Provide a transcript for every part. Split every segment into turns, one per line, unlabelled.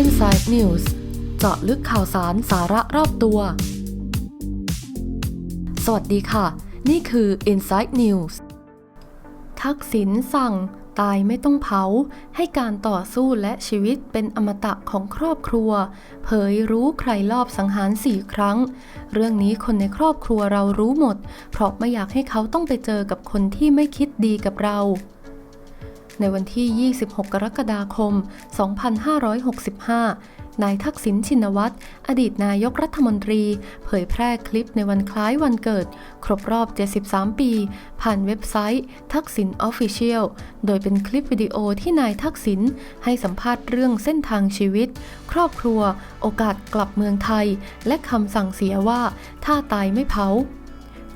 Inside News เจาะลึกข่าวสารสาระรอบตัว สวัสดีค่ะ นี่คือ Inside News ทักษิณสั่งตายไม่ต้องเผา ให้การต่อสู้และชีวิตเป็นอมตะของครอบครัว เผยรู้ใครลอบสังหารสี่ครั้ง เรื่องนี้คนในครอบครัวเรารู้หมด เพราะไม่อยากให้เขาต้องไปเจอกับคนที่ไม่คิดดีกับเรา ในวันที่ 26 กรกฎาคม 2565 นายทักษิณชินวัตร อดีตนายกรัฐมนตรี เผยแพร่คลิปในวันคล้ายวันเกิด ครบรอบ 73 ปี ผ่านเว็บไซต์ ทักษิณออฟฟิเชียล โดยเป็นคลิปวิดีโอที่นายทักษิณให้สัมภาษณ์เรื่องเส้นทางชีวิต ครอบครัว โอกาสกลับเมืองไทย และคำสั่งเสียว่า ถ้าตายไม่เผา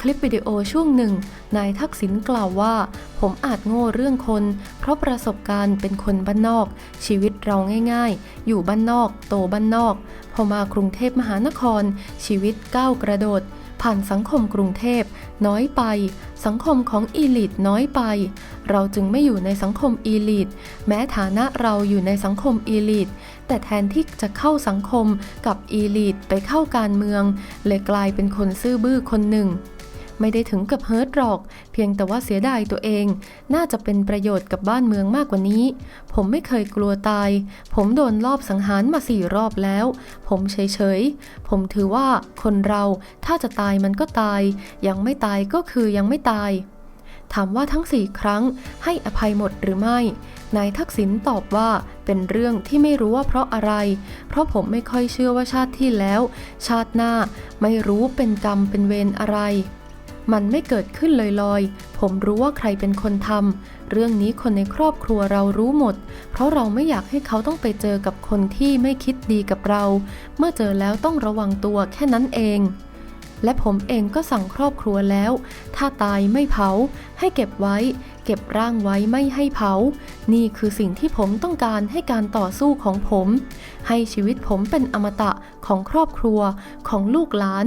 ลิปวิดีโอช่วงหนึ่ง นายทักษิณกล่าวว่า ผมอาจโง่เรื่องคน เพราะประสบการณ์เป็นคนบ้านนอก ชีวิตเราง่ายๆ อยู่บ้านนอก โตบ้านนอก พอมากรุงเทพมหานคร ชีวิตก้าวกระโดด ผ่านสังคมกรุงเทพ น้อยไป สังคมของอีลิทน้อยไป เราจึงไม่อยู่ในสังคมอีลิทแม้ฐานะเราอยู่ในสังคมอีลิทแต่แทนที่จะเข้าสังคมกับอีลิทไปเข้าการเมือง เลยกลายเป็นคนซื่อบื้อคนหนึ่ง ไม่ได้ถึงกับเฮิร์ตหรอก เพียงแต่ว่าเสียดายตัวเอง น่าจะเป็นประโยชน์กับบ้านเมืองมากกว่านี้ ผมไม่เคยกลัวตาย ผมโดนลอบสังหารมาสี่รอบแล้ว ผมเฉยๆ ผมถือว่าคนเราถ้าจะตายมันก็ตาย ยังไม่ตายก็คือยังไม่ตาย ถามว่าทั้งสี่ครั้งให้อภัยหมดหรือไม่ นายทักษิณตอบว่าเป็นเรื่องที่ไม่รู้ว่าเพราะอะไร เพราะผมไม่ค่อยเชื่อว่าชาติที่แล้ว ชาติหน้าไม่รู้เป็นกรรมเป็นเวรอะไร มันไม่เกิดขึ้นลอยๆ ผมรู้ว่าใครเป็นคนทำ เรื่องนี้คนในครอบครัวเรารู้หมด เพราะเราไม่อยากให้เขาต้องไปเจอกับคนที่ไม่คิดดีกับเรา เมื่อเจอแล้วต้องระวังตัวแค่นั้นเอง และผมเองก็สั่งครอบครัวแล้ว ถ้าตายไม่เผา ให้เก็บไว้ เก็บร่างไว้ไม่ให้เผา นี่คือสิ่งที่ผมต้องการให้การต่อสู้ของผม ให้ชีวิตผมเป็นอมตะของครอบครัวของลูกหลาน